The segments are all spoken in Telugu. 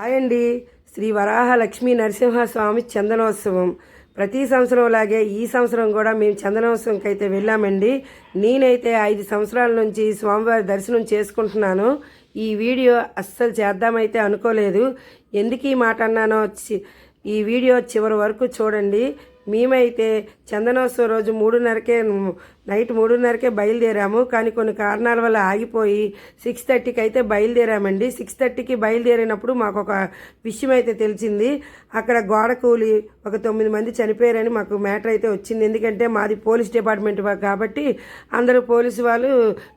హాయ్ అండి శ్రీ వరాహ లక్ష్మీ నరసింహస్వామి చందనోత్సవం. ప్రతి సంవత్సరం లాగే ఈ సంవత్సరం కూడా మేము చందనోత్సవంకి అయితే వెళ్ళామండి. నేనైతే ఐదు సంవత్సరాల నుంచి స్వామివారి దర్శనం చేసుకుంటున్నాను. ఈ వీడియో అస్సలు చేద్దామైతే అనుకోలేదు. ఎందుకు ఈ మాట అన్నానో చి- ఈ వీడియో చివరి వరకు చూడండి. మేమైతే చందనోత్సవం రోజు మూడున్నరకే నైట్ మూడున్నరకే బయలుదేరాము. కానీ కొన్ని కారణాల వల్ల ఆగిపోయి సిక్స్ థర్టీకి అయితే బయలుదేరామండి. సిక్స్ థర్టీకి బయలుదేరినప్పుడు మాకు ఒక విషయం అయితే తెలిసింది. అక్కడ గోడ కూలి ఒక తొమ్మిది మంది చనిపోయారని మాకు మ్యాటర్ అయితే వచ్చింది. ఎందుకంటే మాది పోలీస్ డిపార్ట్మెంట్ కాబట్టి అందరూ పోలీసు వాళ్ళు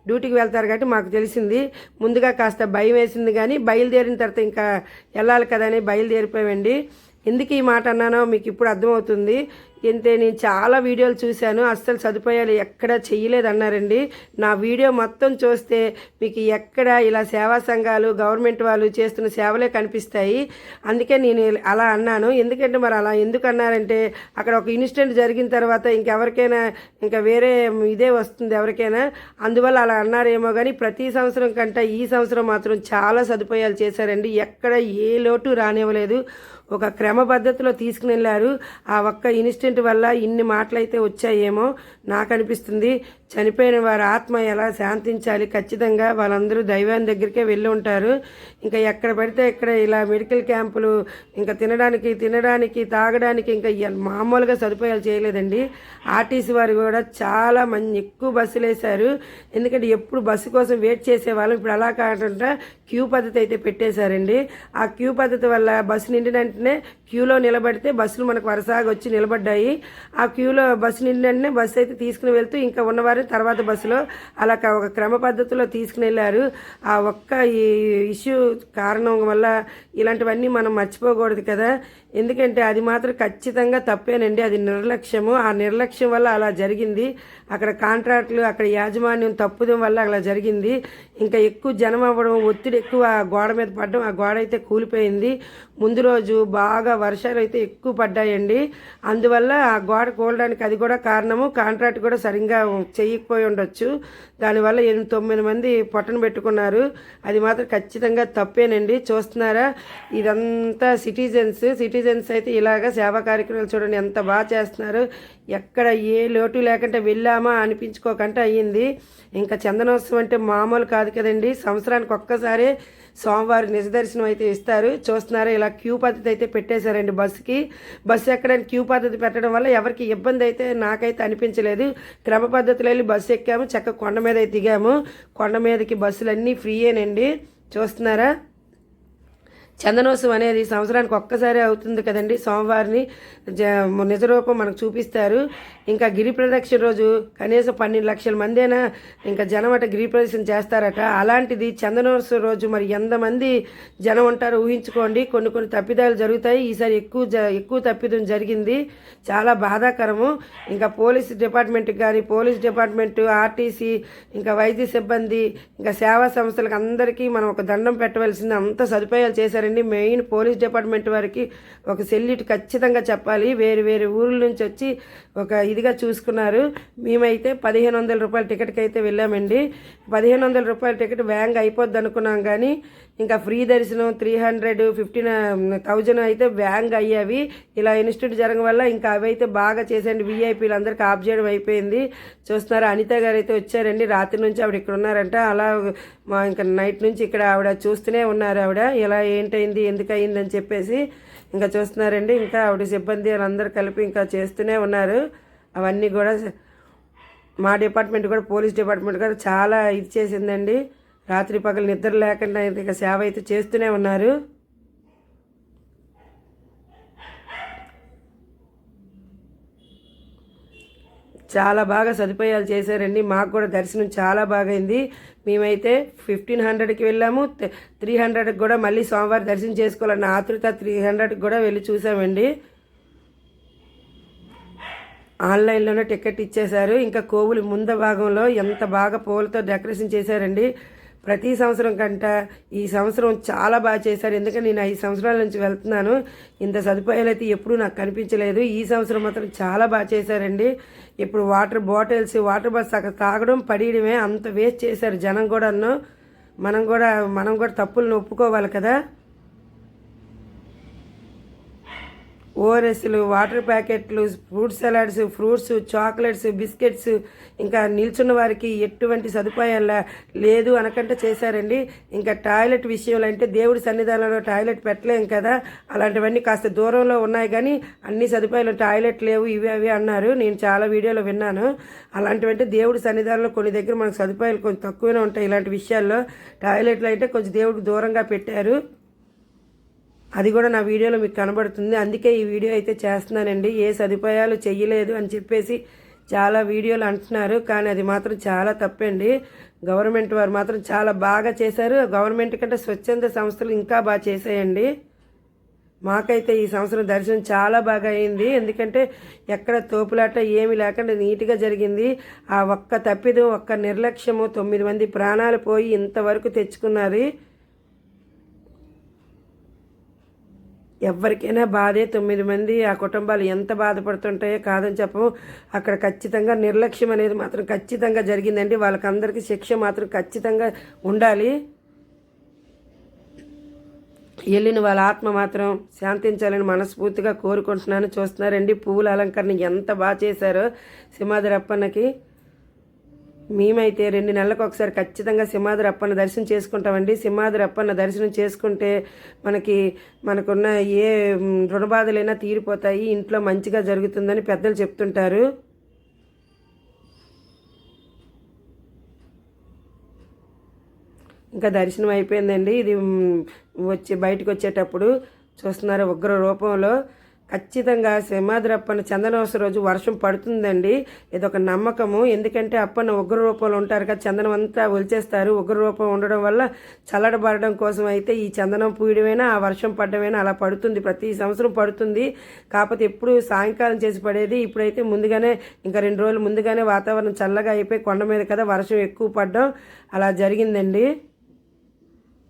డ్యూటీకి వెళ్తారు కాబట్టి మాకు తెలిసింది. ముందుగా కాస్త భయం వేసింది కానీ బయలుదేరిన తర్వాత ఇంకా వెళ్ళాలి కదా అని బయలుదేరిపోయామండి. ఎందుకు ఈ మాట అన్నానో మీకు ఇప్పుడు అర్థమవుతుంది. ఇంతే నేను చాలా వీడియోలు చూశాను. అస్సలు సదుపాయాలు ఎక్కడ చేయలేదన్నారండి అన్నారండి నా వీడియో మొత్తం చూస్తే మీకు ఎక్కడ ఇలా సేవా సంఘాలు గవర్నమెంట్ వాళ్ళు చేస్తున్న సేవలే కనిపిస్తాయి. అందుకే నేను అలా అన్నాను. ఎందుకంటే మరి అలా ఎందుకు అన్నారంటే అక్కడ ఒక ఇన్సిడెంట్ జరిగిన తర్వాత ఇంకెవరికైనా ఇంకా వేరే ఇదే వస్తుంది ఎవరికైనా. అందువల్ల అలా అన్నారేమో కానీ ప్రతి సంవత్సరం కంటే ఈ సంవత్సరం మాత్రం చాలా సదుపాయాలు చేశారండి. ఎక్కడ ఏ లోటు రానివ్వలేదు. ఒక క్రమపద్ధతిలో తీసుకుని వెళ్ళారు. ఆ ఒక్క ఇన్స్టెంట్ ఇన్సిడెంట్ వల్ల ఇన్ని మాటలు అయితే వచ్చాయేమో నాకు అనిపిస్తుంది. చనిపోయిన వారి ఆత్మ ఎలా శాంతించాలి? ఖచ్చితంగా వాళ్ళందరూ దైవాన్ని దగ్గరికే వెళ్ళి ఉంటారు. ఇంకా ఎక్కడ పడితే ఇక్కడ ఇలా మెడికల్ క్యాంపులు ఇంకా తినడానికి తినడానికి తాగడానికి ఇంకా మామూలుగా సదుపాయాలు చేయలేదండి. ఆర్టీసీ వారు కూడా చాలా మంది ఎక్కువ బస్సులు వేశారు. ఎందుకంటే ఎప్పుడు బస్సు కోసం వెయిట్ చేసేవాళ్ళం ఇప్పుడు అలా కాకుండా క్యూ పద్ధతి అయితే పెట్టేశారండి. ఆ క్యూ పద్ధతి వల్ల బస్సు నిండిన వెంటనే క్యూలో నిలబడితే బస్సులు మనకు వరుసగా వచ్చి నిలబడ్డాయి. ఆ క్యూలో బస్సు నిండిన వెంటనే బస్సు అయితే తీసుకుని వెళ్తూ ఇంకా ఉన్నవారు తర్వాత బస్సులో అలా ఒక క్రమ పద్ధతిలో తీసుకుని వెళ్ళారు ఆ ఒక్క ఈ ఇష్యూ కారణం వల్ల ఇలాంటివన్నీ మనం మర్చిపోకూడదు కదా. ఎందుకంటే అది మాత్రం ఖచ్చితంగా తప్పేనండి. అది నిర్లక్ష్యము. ఆ నిర్లక్ష్యం వల్ల అలా జరిగింది. అక్కడ కాంట్రాక్టులు అక్కడ యాజమాన్యం తప్పుదం వల్ల అలా జరిగింది. ఇంకా ఎక్కువ జనం అవ్వడం ఒత్తిడి ఎక్కువ ఆ గోడ మీద పడడం ఆ గోడ అయితే కూలిపోయింది. ముందు రోజు బాగా వర్షాలు అయితే ఎక్కువ పడ్డాయండి. అందువల్ల ఆ గోడ కూలడానికి అది కూడా కారణము. కాంట్రాక్ట్ కూడా సరిగ్గా చేయకపోయి ఉండొచ్చు. దానివల్ల ఎనిమిది తొమ్మిది మంది పొట్టను పెట్టుకున్నారు. అది మాత్రం ఖచ్చితంగా తప్పేనండి. చూస్తున్నారా? ఇదంతా సిటిజన్స్ సిటిజన్స్ అయితే ఇలాగ సేవా కార్యక్రమాలు చూడండి ఎంత బాగా చేస్తున్నారు. ఎక్కడ ఏ లోటు లేకుండా వెళ్ళామా అనిపించుకోకుండా అయ్యింది. ఇంకా చందనోత్సవం అంటే మామూలు కాదు కదండి. సంవత్సరానికి ఒక్కసారి సోమవారం నిజదర్శనం అయితే ఇస్తారు. చూస్తున్నారా ఇలా క్యూ పద్ధతి అయితే పెట్టేశారండి బస్సుకి. బస్సు ఎక్కడానికి క్యూ పద్ధతి పెట్టడం వల్ల ఎవరికి ఇబ్బంది అయితే నాకైతే అనిపించలేదు. క్రమ పద్ధతిలో వెళ్ళి బస్సు ఎక్కాము చక్క కొండ మీద అయితే దిగాము. కొండ మీదకి బస్సులన్నీ ఫ్రీయేనండి. చూస్తున్నారా? చందనోత్సవం అనేది సంవత్సరానికి ఒక్కసారి అవుతుంది కదండి. సోమవారిని జ నిజరూపం మనకు చూపిస్తారు. ఇంకా గిరి ప్రదక్షిణ రోజు కనీసం పన్నెండు లక్షల మందేనా ఇంకా జనం అట గిరి ప్రదక్షిణ చేస్తారట. అలాంటిది చందనోత్సవం రోజు మరి ఎంతమంది జనం ఉంటారో ఊహించుకోండి. కొన్ని కొన్ని తప్పిదాలు జరుగుతాయి. ఈసారి ఎక్కువ జ ఎక్కువ తప్పిదం జరిగింది. చాలా బాధాకరము. ఇంకా పోలీస్ డిపార్ట్మెంట్కి కానీ పోలీస్ డిపార్ట్మెంట్ ఆర్టీసీ ఇంకా వైద్య సిబ్బంది ఇంకా సేవా సంస్థలకు అందరికీ మనం ఒక దండం పెట్టవలసింది. అంత సదుపాయాలు చేశారు చేశారండి మెయిన్ పోలీస్ డిపార్ట్మెంట్ వారికి ఒక సెల్యూట్ ఖచ్చితంగా చెప్పాలి. వేరు వేరు ఊర్ల నుంచి వచ్చి ఒక ఇదిగా చూసుకున్నారు. మేమైతే పదిహేను వందల రూపాయల టికెట్కి అయితే వెళ్ళామండి. పదిహేను వందల రూపాయల టికెట్ వ్యాంగ్ అయిపోద్ది అనుకున్నాం కానీ ఇంకా ఫ్రీ దర్శనం త్రీ హండ్రెడ్ ఫిఫ్టీన్ థౌజండ్ అయితే బ్యాంగ్ అయ్యేవి ఇలా ఇన్స్టిట్యూట్ జరగడం వల్ల ఇంకా అవి అయితే బాగా చేసేయండి. వీఐపీలు అందరికి ఆఫ్ చేయడం అయిపోయింది. చూస్తున్నారు అనిత గారు అయితే వచ్చారండి. రాత్రి నుంచి ఆవిడ ఇక్కడ ఉన్నారంట. అలా మా ఇంకా నైట్ నుంచి ఇక్కడ ఆవిడ చూస్తూనే ఉన్నారు ఆవిడ. ఇలా ఏంటైంది ఎందుకు అయింది అని చెప్పేసి ఇంకా చూస్తున్నారండి. ఇంకా ఆవిడ సిబ్బంది అందరు కలిపి ఇంకా చేస్తూనే ఉన్నారు. అవన్నీ కూడా మా డిపార్ట్మెంట్ కూడా పోలీస్ డిపార్ట్మెంట్ కూడా చాలా ఇది చేసిందండి. రాత్రి పగలు నిద్ర లేకుండా ఇక సేవ అయితే చేస్తూనే ఉన్నారు. చాలా బాగా సదుపాయాలు చేశారండి. మాకు కూడా దర్శనం చాలా బాగైంది మేమైతే ఫిఫ్టీన్ హండ్రెడ్కి వెళ్ళాము. త్రీ హండ్రెడ్కి కూడా మళ్ళీ సోమవారం దర్శనం చేసుకోవాలన్న ఆతృత త్రీ హండ్రెడ్కి కూడా వెళ్ళి చూసామండి. ఆన్లైన్లోనే టికెట్ ఇచ్చేశారు. ఇంకా కోవులు ముంద భాగంలో ఎంత బాగా పూలతో డెకరేషన్ చేశారండి. ప్రతి సంవత్సరం కంట ఈ సంవత్సరం చాలా బాగా చేశారు. ఎందుకంటే నేను ఐదు సంవత్సరాల నుంచి వెళ్తున్నాను. ఇంత సదుపాయాలు అయితే ఎప్పుడూ నాకు కనిపించలేదు. ఈ సంవత్సరం మాత్రం చాలా బాగా చేశారండి. ఇప్పుడు వాటర్ బాటిల్స్ వాటర్ బాటిల్స్ అక్కడ తాగడం పడియడమే అంత వేస్ట్ చేశారు జనం కూడాను. మనం కూడా మనం కూడా తప్పులను ఒప్పుకోవాలి కదా. ఓఆర్ఎస్లు వాటర్ ప్యాకెట్లు fruit salads fruits chocolates biscuits ఇంకా నిల్చున్న వారికి ఎటువంటి సదుపాయాల లేదు అనకంటే చేశారండి. ఇంకా టాయిలెట్ విషయంలో అంటే దేవుడి సన్నిధానంలో టాయిలెట్ పెట్టలేం కదా. అలాంటివన్నీ కాస్త దూరంలో ఉన్నాయి కానీ అన్ని సదుపాయాలు టాయిలెట్ లేవు ఇవి అవి అన్నారు. నేను చాలా వీడియోలో విన్నాను. అలాంటివంటే దేవుడి సన్నిధానంలో కొన్ని దగ్గర మనకు సదుపాయాలు కొంచెం తక్కువనే ఉంటాయి ఇలాంటి విషయాల్లో. టాయిలెట్లు అయితే కొంచెం దేవుడికి దూరంగా పెట్టారు. అది కూడా నా వీడియోలో మీకు కనబడుతుంది. అందుకే ఈ వీడియో అయితే చేస్తున్నానండి. ఏ సదుపాయాలు చెయ్యలేదు అని చెప్పేసి చాలా వీడియోలు అంటున్నారు. కానీ అది మాత్రం చాలా తప్పండి. గవర్నమెంట్ వారు మాత్రం చాలా బాగా చేశారు. గవర్నమెంట్ కంటే స్వచ్ఛంద సంస్థలు ఇంకా బాగా చేసాయండి మాకైతే ఈ సంవత్సరం దర్శనం చాలా బాగా అయింది. ఎందుకంటే ఎక్కడ తోపులాట ఏమి లేకుండా నీట్గా జరిగింది. ఆ ఒక్క తప్పిదం ఒక్క నిర్లక్ష్యము తొమ్మిది మంది ప్రాణాలు పోయి ఇంతవరకు తెచ్చుకున్నారు ఎవరికైనా బాధే. తొమ్మిది మంది ఆ కుటుంబాలు ఎంత బాధపడుతుంటాయో కాదని చెప్పము. అక్కడ ఖచ్చితంగా నిర్లక్ష్యం అనేది మాత్రం ఖచ్చితంగా జరిగిందండి. వాళ్ళకందరికీ శిక్ష మాత్రం ఖచ్చితంగా ఉండాలి. వెళ్ళిన వాళ్ళ ఆత్మ మాత్రం శాంతించాలని మనస్ఫూర్తిగా కోరుకుంటున్నాను. చూస్తున్నారండి పువ్వుల అలంకరణ ఎంత బాగా చేశారో సింహాద్రప్పన్నకి మేమైతే రెండు నెలలకు ఒకసారి ఖచ్చితంగా సింహాద్రి అప్పన్న దర్శనం చేసుకుంటామండి. సింహాద్రి అప్పన్న దర్శనం చేసుకుంటే మనకి మనకున్న ఏ రుణబాధలైనా తీరిపోతాయి. ఇంట్లో మంచిగా జరుగుతుందని పెద్దలు చెప్తుంటారు. ఇంకా దర్శనం అయిపోయిందండి. ఇది వచ్చి బయటకు వచ్చేటప్పుడు చూస్తున్నారు ఉగ్ర రూపంలో. ఖచ్చితంగా సింహాద్రప్పన్న చందనోత్సవ రోజు వర్షం పడుతుందండి. ఇదొక నమ్మకము. ఎందుకంటే అప్పన్న ఉగ్ర రూపంలో ఉంటారు కదా చందనం అంతా ఒలిచేస్తారు. ఉగ్ర రూపం ఉండడం వల్ల చల్లడబడడం కోసం అయితే ఈ చందనం పూయడమైనా ఆ వర్షం పడడమైనా అలా పడుతుంది. ప్రతి సంవత్సరం పడుతుంది. కాకపోతే ఎప్పుడు సాయంకాలం చేసి పడేది. ఇప్పుడైతే ముందుగానే ఇంకా రెండు రోజులు ముందుగానే వాతావరణం చల్లగా అయిపోయి కొండ మీద కదా వర్షం ఎక్కువ పడడం. అలా జరిగిందండి.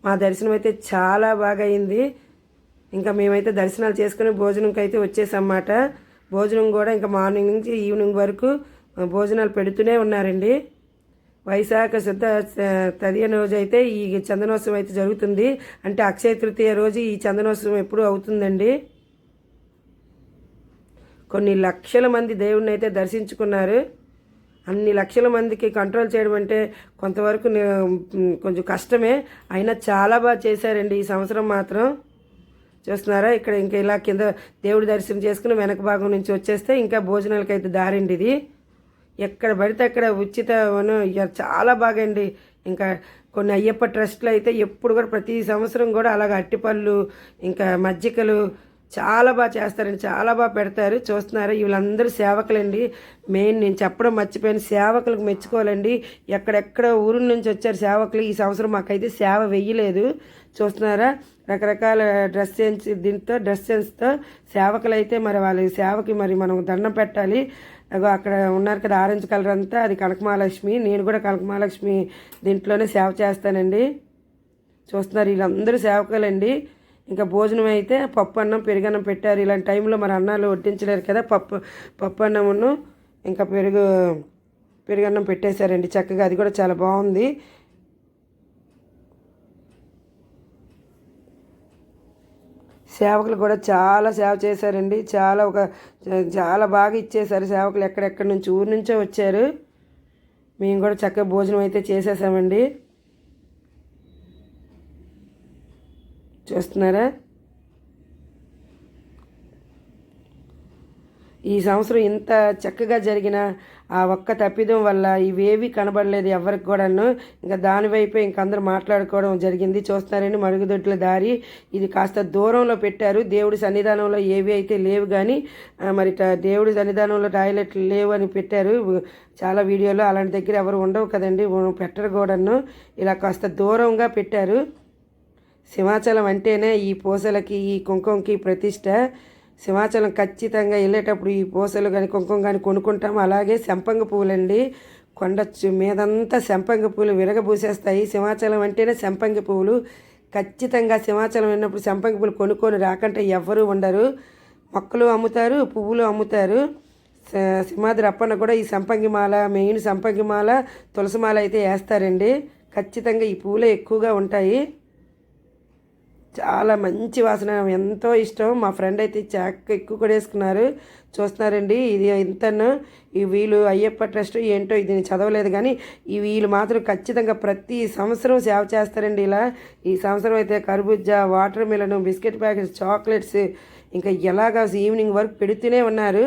మా దర్శనం అయితే చాలా బాగా అయింది. ఇంకా మేమైతే దర్శనాలు చేసుకుని భోజనంకి అయితే వచ్చేసన్నమాట భోజనం కూడా ఇంకా మార్నింగ్ నుంచి ఈవినింగ్ వరకు భోజనాలు పెడుతూనే ఉన్నారండి. వైశాఖ శుద్ధ తదియన తదియ రోజు అయితే ఈ చందనోత్సవం అయితే జరుగుతుంది. అంటే అక్షయ తృతీయ రోజు ఈ చందనోత్సవం ఎప్పుడు అవుతుందండి. కొన్ని లక్షల మంది దేవుణ్ణి అయితే దర్శించుకున్నారు. అన్ని లక్షల మందికి కంట్రోల్ చేయడం అంటే కొంతవరకు కొంచెం కష్టమే. అయినా చాలా బాగా చేశారండి ఈ సంవత్సరం మాత్రం. చూస్తున్నారా? ఇక్కడ ఇంకా ఇలా కింద దేవుడి దర్శనం చేసుకుని వెనక భాగం నుంచి వచ్చేస్తే ఇంకా భోజనాలకి అయితే దారిండి ఇది. ఎక్కడ పడితే అక్కడ ఉచిత ఇక చాలా బాగా అండి ఇంకా కొన్ని అయ్యప్ప ట్రస్ట్లు అయితే ఎప్పుడు కూడా ప్రతి సంవత్సరం కూడా అలాగ అట్టిపళ్ళు ఇంకా మజ్జికలు చాలా బాగా చేస్తారండి చాలా బాగా పెడతారు. చూస్తున్నారు వీళ్ళందరూ సేవకులండి. మెయిన్ నేను చెప్పడం మర్చిపోయిన సేవకులకు మెచ్చుకోవాలండి. ఎక్కడెక్కడ ఊరు నుంచి వచ్చారు సేవకులు ఈ సంవత్సరం మాకైతే సేవ వెయ్యలేదు. చూస్తున్నారా? రకరకాల డ్రెస్ సెన్స్ దీంతో డ్రెస్ సెన్స్తో సేవకులు అయితే మరి వాళ్ళ సేవకి మరి మనం దండం పెట్టాలి. అగో అక్కడ ఉన్నారు కదా ఆరెంజ్ కలర్ అంతా అది కనకమహాలక్ష్మి. నేను కూడా కనకమహాలక్ష్మి దీంట్లోనే సేవ చేస్తానండి. చూస్తున్నారు వీళ్ళందరూ సేవకులండి. ఇంకా భోజనం అయితే పప్పు అన్నం పెరుగన్నం పెట్టారు. ఇలాంటి టైంలో మరి అన్నాలు వడ్డించలేరు కదా. పప్పు పప్పు అన్నమును ఇంకా పెరుగు పెరుగన్నం పెట్టేశారండి చక్కగా. అది కూడా చాలా బాగుంది. సేవకులు కూడా చాలా సేవ చేశారండి. చాలా ఒక చాలా బాగా ఇచ్చేశారు సేవకులు ఎక్కడెక్కడి నుంచి ఊరు నుంచో వచ్చారు. మేము కూడా చక్కగా భోజనం అయితే చేసేసామండి. చూస్తున్నారా? ఈ సంవత్సరం ఇంత చక్కగా జరిగిన ఆ ఒక్క తప్పిదం వల్ల ఇవేవి కనబడలేదు ఎవరికి కూడాను. ఇంకా దానివైపే ఇంక అందరూ మాట్లాడుకోవడం జరిగింది. చూస్తున్నారని మరుగుదొడ్ల దారి. ఇది కాస్త దూరంలో పెట్టారు. దేవుడి సన్నిధానంలో ఏవి అయితే లేవు కానీ మరి దేవుడి సన్నిధానంలో టాయిలెట్లు లేవు అని పెట్టారు. చాలా వీడియోలో అలాంటి దగ్గర ఎవరు ఉండవు కదండి. పెట్టరు కూడాను. ఇలా కాస్త దూరంగా పెట్టారు. సింహాచలం అంటేనే ఈ పూసలకి ఈ కుంకుమకి ప్రతిష్ట. సింహాచలం ఖచ్చితంగా వెళ్ళేటప్పుడు ఈ పూసలు కానీ కుంకుమ కానీ కొనుక్కుంటాం అలాగే సంపంగ పువ్వులండి. కొండ చు- మీదంతా సంపంగి పువ్వులు విరగబూసేస్తాయి. సింహాచలం అంటేనే సంపంగి పువ్వులు. ఖచ్చితంగా సింహాచలం వెళ్ళినప్పుడు సంపంగి పువ్వులు కొనుక్కొని రాకంటే ఎవ్వరూ ఉండరు. మొక్కలు అమ్ముతారు పువ్వులు అమ్ముతారు. సింహాద్రి అప్పన్న కూడా ఈ సంపంగి మాల మెయిన్ సంపంగి మాల తులసి మాల అయితే వేస్తారండి. ఖచ్చితంగా ఈ పువ్వులే ఎక్కువగా ఉంటాయి. చాలా మంచి వాసన ఎంతో ఇష్టం. మా ఫ్రెండ్ అయితే చాక్ ఎక్కువ కూడా వేసుకున్నారు. చూస్తున్నారండి ఇది ఇంతను ఈ వీళ్ళు అయ్యప్ప ట్రస్ట్ ఏంటో ఇది నేను చదవలేదు కానీ ఈ వీళ్ళు మాత్రం ఖచ్చితంగా ప్రతి సంవత్సరం సేవ చేస్తారండి ఇలా. ఈ సంవత్సరం అయితే కర్బూజా watermelon biscuit packets chocolates ఇంకా ఎలాగా ఈవినింగ్ వరకు పెడుతూనే ఉన్నారు.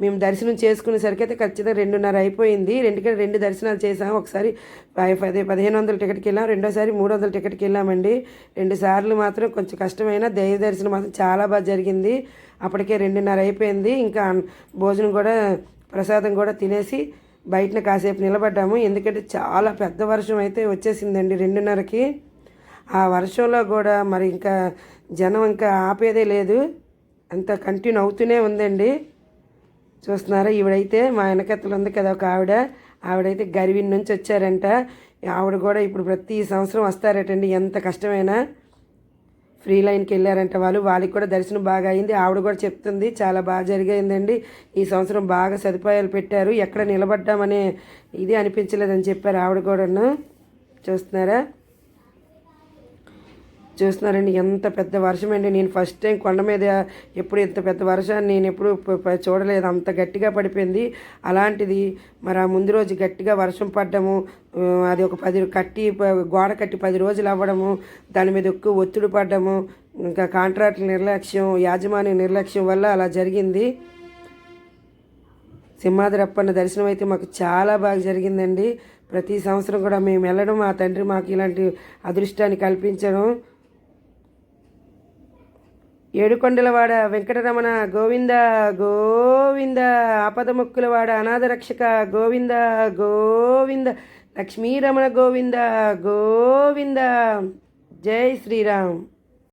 మేము దర్శనం చేసుకునేసరికి అయితే ఖచ్చితంగా రెండున్నర అయిపోయింది. రెండుకే రెండు దర్శనాలు చేసాం ఒకసారి ప- పది పదిహేను వందల టికెట్కి వెళ్ళాం. రెండోసారి మూడు వందల టికెట్కి వెళ్ళామండి. రెండు సార్లు మాత్రం కొంచెం కష్టమైన దైవ దర్శనం మాత్రం చాలా బాగా జరిగింది. అప్పటికే రెండున్నర అయిపోయింది. ఇంకా భోజనం కూడా ప్రసాదం కూడా తినేసి బయటన కాసేపు నిలబడ్డాము. ఎందుకంటే చాలా పెద్ద వర్షం అయితే వచ్చేసిందండి రెండున్నరకి. ఆ వర్షంలో కూడా మరి ఇంకా జనం ఇంకా ఆపేదే లేదు. అంత కంటిన్యూ అవుతూనే ఉందండి. చూస్తున్నారా? ఈవిడైతే మా వెనకత్తలు ఉంది కదా ఒక ఆవిడ. ఆవిడైతే గరివిన్ నుంచి వచ్చారంట. ఆవిడ కూడా ఇప్పుడు ప్రతి సంవత్సరం వస్తారటండి. ఎంత కష్టమైనా ఫ్రీ లైన్కి వెళ్ళారంట వాళ్ళు. వాళ్ళకి కూడా దర్శనం బాగా అయింది. ఆవిడ కూడా చెప్తుంది చాలా బాగా జరిగిందండి. ఈ సంవత్సరం బాగా సదుపాయాలు పెట్టారు. ఎక్కడ నిలబడ్డామనే ఇది అనిపించలేదని చెప్పారు ఆవిడ కూడాను. చూస్తున్నారా? చూస్తున్నారండి. ఎంత పెద్ద వర్షం అండి నేను ఫస్ట్ టైం కొండ మీద ఎప్పుడు ఇంత పెద్ద వర్షాన్ని నేను ఎప్పుడు చూడలేదు. అంత గట్టిగా పడిపోయింది. అలాంటిది మరి ఆ ముందు రోజు గట్టిగా వర్షం పడ్డము. అది ఒక పది కట్టి ప- గోడ కట్టి పది రోజులు అవ్వడము. దాని మీద ఎక్కువ ఒత్తిడి పడ్డము. ఇంకా కాంట్రాక్ట్ నిర్లక్ష్యం యాజమాన్య నిర్లక్ష్యం వల్ల అలా జరిగింది. సింహాద్రప్పన్న దర్శనం అయితే మాకు చాలా బాగా జరిగిందండి. ప్రతి సంవత్సరం కూడా మేము వెళ్ళడం మా తండ్రి మాకు ఇలాంటి అదృష్టాన్ని కల్పించడం. ఏడుకొండలవాడ వెంకటరమణ గోవింద గోవింద ఆపదముక్కులవాడ అనాథ రక్షక గోవింద గోవింద లక్ష్మీరమణ గోవింద గోవింద. జై శ్రీరామ్.